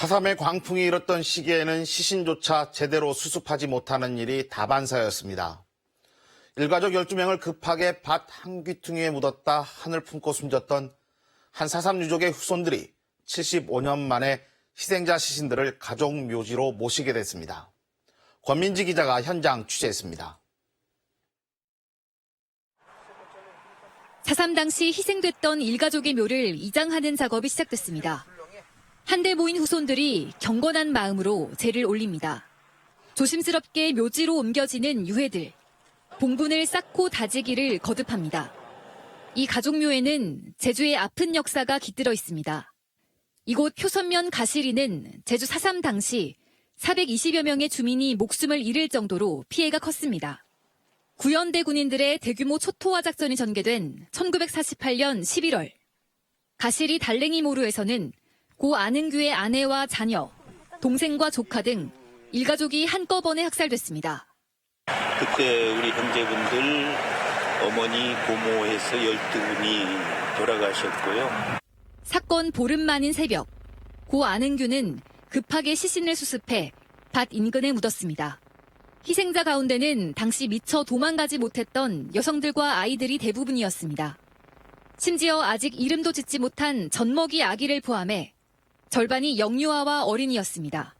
타삼의 광풍이 일었던 시기에는 시신조차 제대로 수습하지 못하는 일이 다반사였습니다. 일가족 12명을 급하게 밭 한 귀퉁이에 묻었다 하늘 품고 숨졌던 한 사삼 유족의 후손들이 75년 만에 희생자 시신들을 가족 묘지로 모시게 됐습니다. 권민지 기자가 현장 취재했습니다. 사삼 당시 희생됐던 일가족의 묘를 이장하는 작업이 시작됐습니다. 한데 모인 후손들이 경건한 마음으로 제를 올립니다. 조심스럽게 묘지로 옮겨지는 유해들. 봉분을 쌓고 다지기를 거듭합니다. 이 가족묘에는 제주의 아픈 역사가 깃들어 있습니다. 이곳 효선면 가시리는 제주 사삼 당시 420여 명의 주민이 목숨을 잃을 정도로 피해가 컸습니다. 구연대 군인들의 대규모 초토화 작전이 전개된 1948년 11월 가시리 달랭이 모루에서는 고 안흥규의 아내와 자녀, 동생과 조카 등 일가족이 한꺼번에 학살됐습니다. 그때 우리 형제분들 어머니 고모해서 12분이 돌아가셨고요. 사건 보름 만인 새벽, 고 안흥규는 급하게 시신을 수습해 밭 인근에 묻었습니다. 희생자 가운데는 당시 미처 도망가지 못했던 여성들과 아이들이 대부분이었습니다. 심지어 아직 이름도 짓지 못한 젖먹이 아기를 포함해 절반이 영유아와 어린이였습니다.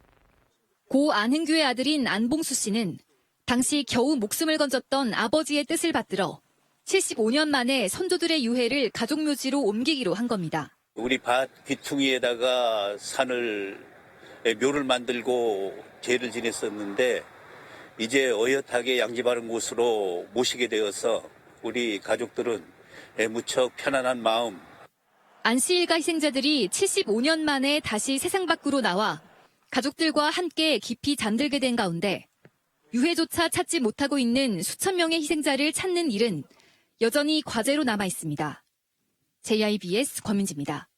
고 안흥규의 아들인 안봉수 씨는 당시 겨우 목숨을 건졌던 아버지의 뜻을 받들어 75년 만에 선조들의 유해를 가족묘지로 옮기기로 한 겁니다. 우리 밭 귀퉁이에다가 산을 묘를 만들고 제를 지냈었는데 이제 어엿하게 양지 바른 곳으로 모시게 되어서 우리 가족들은 무척 편안한 마음 안씨 일가 희생자들이 75년 만에 다시 세상 밖으로 나와 가족들과 함께 깊이 잠들게 된 가운데 유해조차 찾지 못하고 있는 수천 명의 희생자를 찾는 일은 여전히 과제로 남아 있습니다. JIBS 권민지입니다.